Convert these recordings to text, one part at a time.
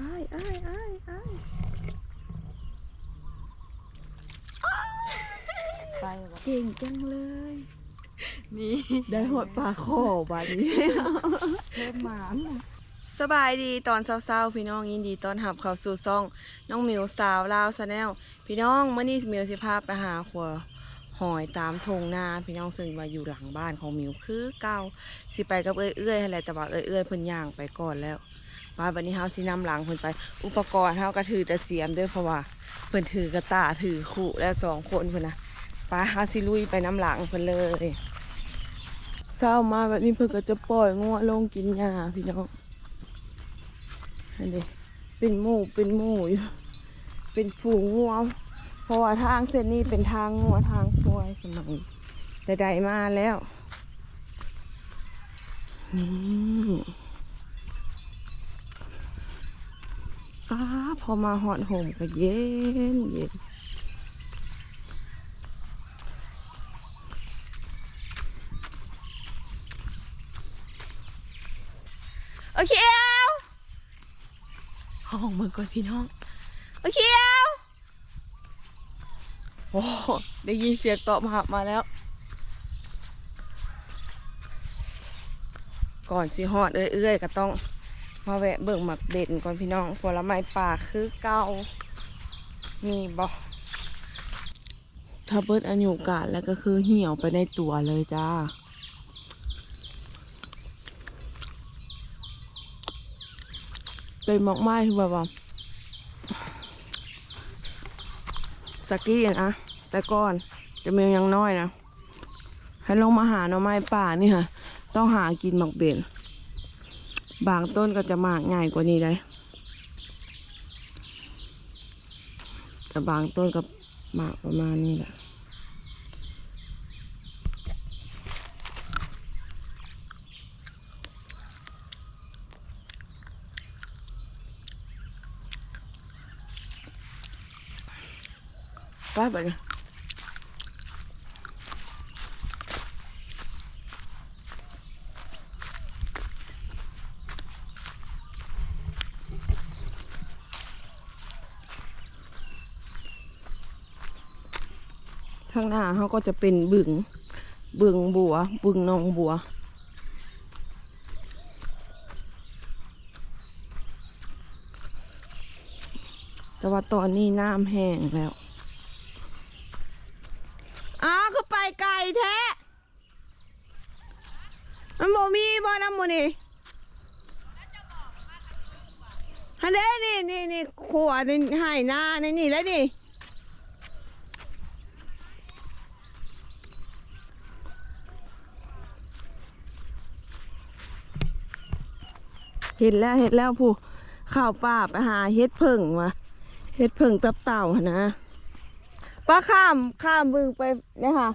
อ้ายอ้ายอ้ายอ้ายไปบ่เก่งจังเลย นี่ได้หอดปลาขอบาดนี้เพิ่มหมานน่ะสบายดีตอนเช้าๆ พี่น้องยินดีต้อนรับเข้าสู่ซ่องน้องหมิวสาวลาวชาแนลพี่น้องเมื่อนี้หมิวสิพาไปหาขัวหอยตามทงนาพี่น้องซึ่งมาอยู่หลังบ้านของหมิวคือเก่าสิไปกับเอื้อยๆอะไรแต่ว่าเอื้อยๆเพิ่นย่างไปก่อนแล้ว ว่าวันนี้เฮาสินำหลังเพิ่นไป อุปกรณ์เฮาก็ถือแต่เสียมเด้วยเพราะว่าเพิ่นถือกระตาถือขู่และสองคนเพิ่นนะป้าเฮาสิลุยไปน้ำหลังเพิ่นเลยเศร้ามาแบบนี้เพิ่นก็จะปล่อยงัวลงกินหญ้าพี่น้องอันนี้เป็นหมู่เป็นหมู่อยู่เป็นฝูงงัวเพราะว่าทางเส้นนี้เป็นทางงัวทางควายสมัยแต่ใดมาแล้วนี่้าพอมาหอดห่มก็เย็นเย็นโอเคเอาห้องมือก่อนพี่น้อง โอเคเอาโอ้ได้ยินเสียงตอบรับมาแล้ว ก่อนสิฮอดเอื้อยๆก็ต้อง มาแวะเบิ่งหมักเด่นก่อนพี่น้องผลไม้ป่าคือเก่ามีบ่ถ้าเบิดอายุกาลแล้วก็คือเหี่ยวไปในตัวเลยจ้าเป็นหมอกไม้ที่แบบว่าตะกี้นะแต่ก่อนจะมียังน้อยนะให้ลงมาหาหน่อไม้ป่านี่ค่ะ ต้องหากินหมักเบน บางต้นก็จะหมากง่ายกว่านี้ได้แต่บางต้นก็หมากประมาณนี้แหละไปไปเลย ข้างหน้าเขาก็จะเป็นบึง บึงบัว บึงนองบัว แต่ว่าตอนนี้น้ำแห้งแล้วอ้าวก็ไปไกลแท้มันบ่มีบ่น้ำมันนี่ฮันเด้นี่นี่นี่ขวดนี่ให้หน้าในนี่แล้วนี่ เห็นแล้วเห็นแล้วผู้ข่าวป่าไปหาเฮ็ดเพิ่งมาเฮ็ดเพิ่งตับเต่าหั่นนะป้าข้ามข้ามบึงไปเนี่ยค่ะ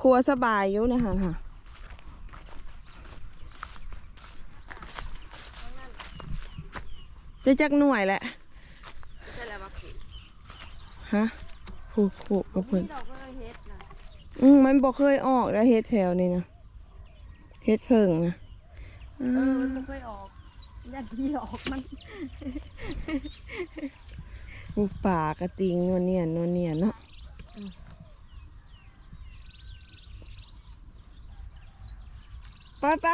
ครัวสบายอยู่เนะค่ะค่ะได้จักหน่วยแหละใช่แล้วมาผิดฮะผูกผูกกับเพิ่นที่เราก็เฮ็ดนะอืมมันบอกเคยออกแล้วเฮ็ดแถวนี้นะเฮ็ดเพิ่งนะอ่ เออามันบ่เคยออกยันที่ออกมันผูกป่ากระติงนวลเนียนนวลเนียนเนาะไปไป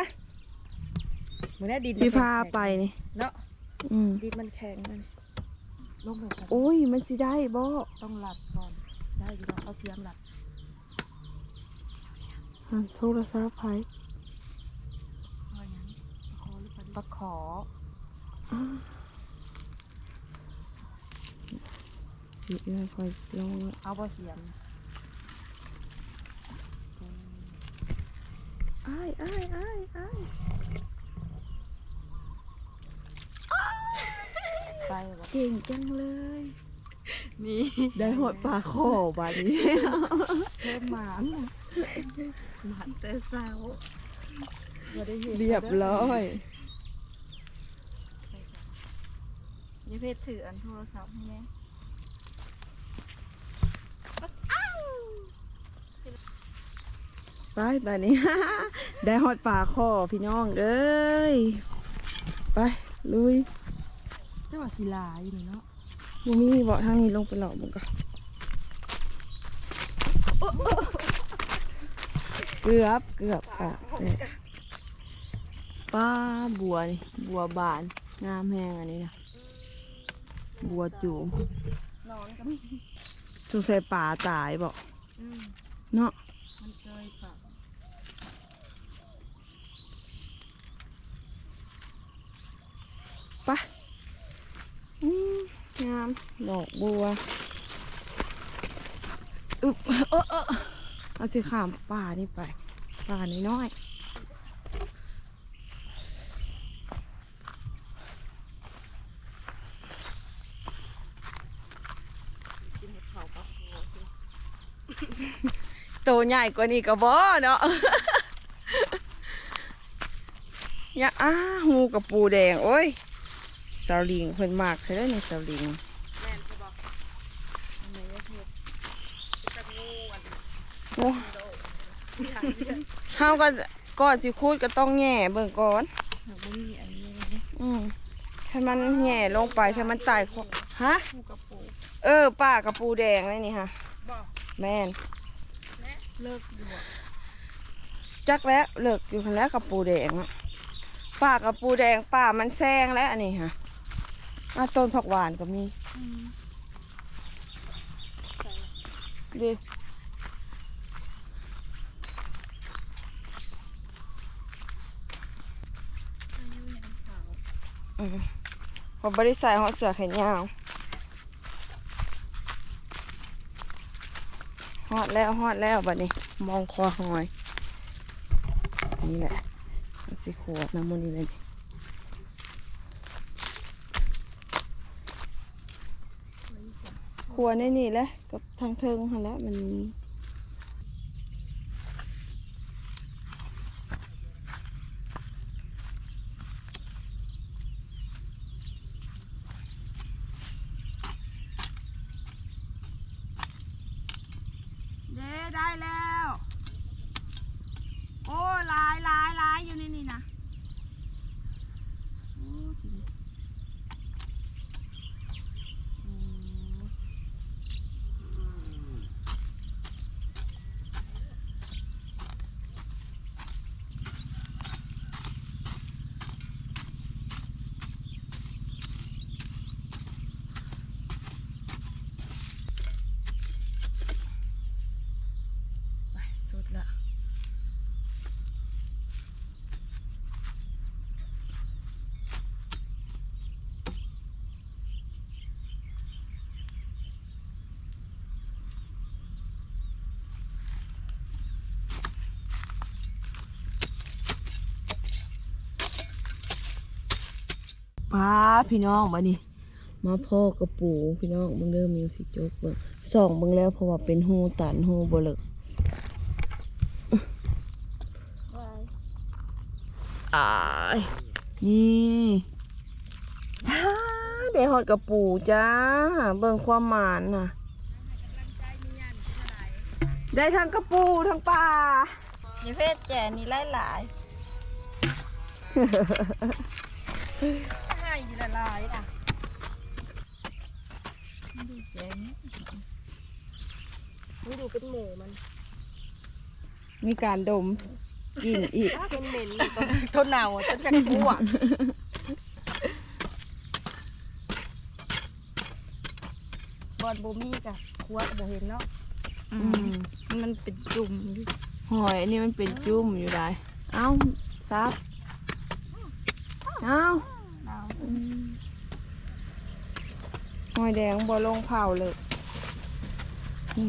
มันได้ดินสิพาไปนี่เนาะอืมดินมันแข็งมันลงไปก่อนโอ้ยมันสิได้บ่ต้องหลัดก่อน ได้อยู่แล้วเอาเสียมหลัดอะโทรศัพท์ไผ เอาอย่างนี้ปลาคอหรือ ปลาขอสิเอ้ยคอยลงเอาปลาเสียมอ้ายอ้ายอ้ายอ้ายไปเก่งจังเลย นี่ได้หดปลาขอบาดนี้เพิ่มหมานน่ะหมานแต่เช้าบ่ได้เห็นเรียบร้อย ยี่เพชรถืออันโทรศัพท์ให้แน่ไปบาดนี้ ได้หอดปลาขอพี่น้องเอ้ย ไป ลุยเจ้าว่าศิลาอยู่นี่เนาะบ่มีบ่ทางนี้ลงไปหลอกมึงก็เกือบเกือบค่ะเนี่ยป้าบัวนี่ บัวบาน งามแห้งอันนี้นะ บัวจูมนอนก็มีสงสัยป่าตายบอกอืมเนาะมันเคยฝังไปะอืมงามดอกบัวอึบเออเออเอาสิข้ามป่านี่ไปป่าน้อยๆ กินเห็ดเผาปลาโขสิ โตใหญ่กว่านี้ก็บ่เนาะอย่าอ้าหูกับปูแดง โอ้ยสาวลิงเพิ่นมากใช่ได้ในสาวลิงแม่นใช่บอกอันไหนจะเห็ดจะงูอันโอ้โดที่หางเลือดเฮาก็ก่อนสิคูดก็ต้องแง่เบิ่งก่อนหากบ่มีอันนี้อืมถ้ามันแง่ลงไปถ้ามันตายคอฮะคู่กับปูเออป้ากับปูแดงเลยนี่ฮะบอกแม่นและ เลิกอยู่บ่จักแล้วเลิกอยู่คันแล้วกับปูแดงอะป้ากับปูแดงป้ามันแซงแล้วอันนี้ฮะอะต้นผักหวานก็มีอืมใส่ดิอายุยังสาวอืมพอบริใส่หอดเสือแขนยาว ฮอดแล้วฮอดแล้วบัดนี้ มองคอหอย นี่แหละสิขวดน้ำมันนี่เลยขวดในนี่แหละกับทางเทิงหันแล้วมันมีเด้ได้แล้ว โอ้ลายลายลายอยู่ในนี่นะโอ้ทีนี้อืมไปสุดละ้าพี่น้องมานี่มาพ่อกระปูพี่น้องเบิ่งเริ่มมิวสิจกเบิ่งส่องเบิ่งแล้วเพราะว่าเป็นหูตันหูบเลิกอายนี่ป้าได้ฮอดกระปูจ้า เบิ่งความหมานน่ะ ได้ทั้งกระปูทั้งปลามีเพศแก่นี่หลายหลาย ลายๆนะดูแจ๋งนี่ดูเป็นหมูมันมีการดมกลินอีกเป็นเหม็นอยู่ตรงทนหนาวจนกันทั่วบอลบูมี่กับครัวบ่เห็นเนาะอืมมันเป็นจุ่มอยู่หอยอันนี้มันเป็นจุ่มอยู่ได้ เอ้าซับ เอ้าหนาว หอยแดงบ่ลงเผาเลยนี่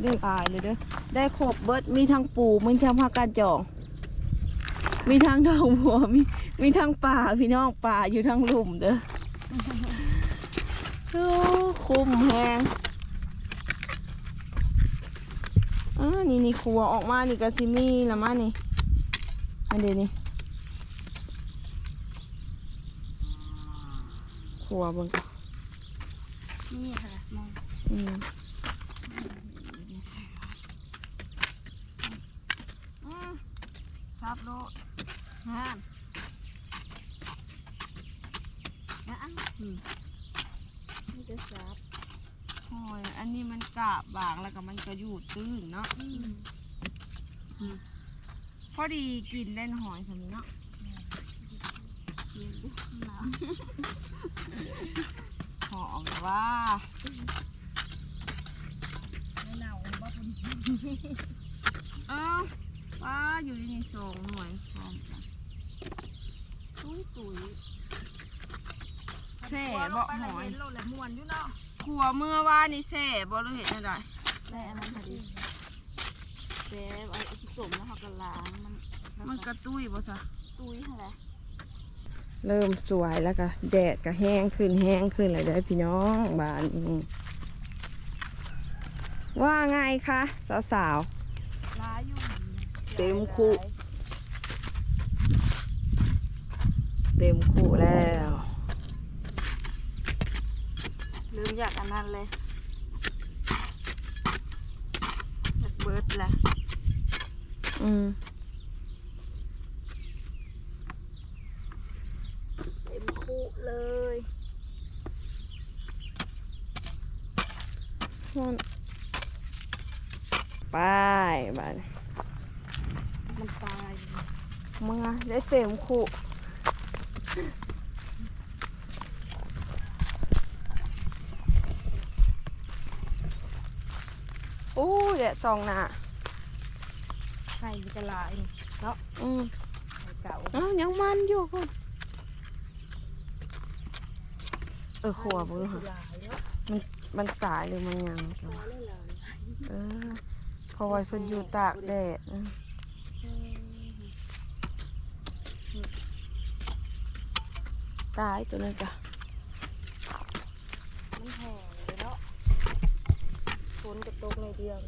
เลือกอายเลยเด้อได้ครบเบิดมีทั้งปูมีทั้งผักกาดจอง มีทั้งดอกบัวมีมีทั้งป่าพี่น้องป่าอยู่ทั้งลุ่มเด้อโอ้คุ้มแฮงอ่านี่นี่ครัวออกมานี่กะซิมีละมานี่อันเดียวนี่ครัวเบิ่งก่อน นี่ค่ะมองอืมซับโลงามนะอะอืมได้ซับหอยอันนี้มันกาบบางแล้วก็มันก็อยู่ตื้นเนาะพอดีกินได้หอยสำนี้เนาะ อมว่าำไม่เน่าบ่เป็นเอ้าว่าอยู่ในนี้สองหน่วยพร้อมกันตุ้ยตุ้ยแช่บ่หอยโลดแหละม่วนอยู่เนาะขัวเมื่อว่านี่แช่บ่รู้เห็นอะไรได้อันนั้นพอดีแซ่บไอ้ที่สมแล้วเขาก็ล้างมันมันกระตุ้ยบ่ซะตุ้ยอะไร เริ่มสวยแล้วก็แดดก็แห้งขึ้นแห้งขึ้นเลยเด้อพี่น้องบ้านนี้ว่าไงคะสาวล้าอยู่เต็มคุๆเต็มคู่แล้วลืมอยากอันนั้นเลยอยากเบิร์ดแหละอืม เต็มคุเลย ไปบ้าน มันตาย เมื่อ ได้เต็มคู่อู้เดี๋ยวสองหน้าไข่มันจะลายเนาะอืมไข่เก่าอ้าวยังมันอยู่คุณเออขัวบุ้ค่ะลายเนาะมันมันตายหรือมันยังกันวะลายลายเออเพราะว่าเพิ่นอยู่ตากแดดนะ ตายตัวนั้นจ้ะมันแห้งเลยเนาะฝนกระตกในเดียว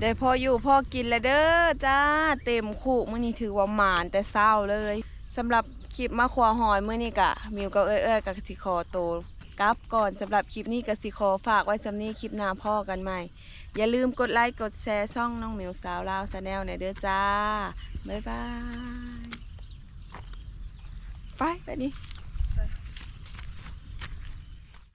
ได้พออยู่พอกินแล้วเด้อจ้าเต็มคุมื้อนี้ถือว่าหมานแต่เศร้าเลยสำหรับคลิปมาขวาหอยมื้อนี้กะมิวกับเอ้ยเอ้ยกับสิคอโตว กลับก่อนสำหรับคลิปนี้กสิคอฝากไว้สำนี้คลิปหน้าพ่อกันใหม่ อย่าลืมกดไลค์กดแชร์ช่องน้องหมิวสาวลาวชนแนลในเด้อจ้า บ๊ายบาย ไปไปนี่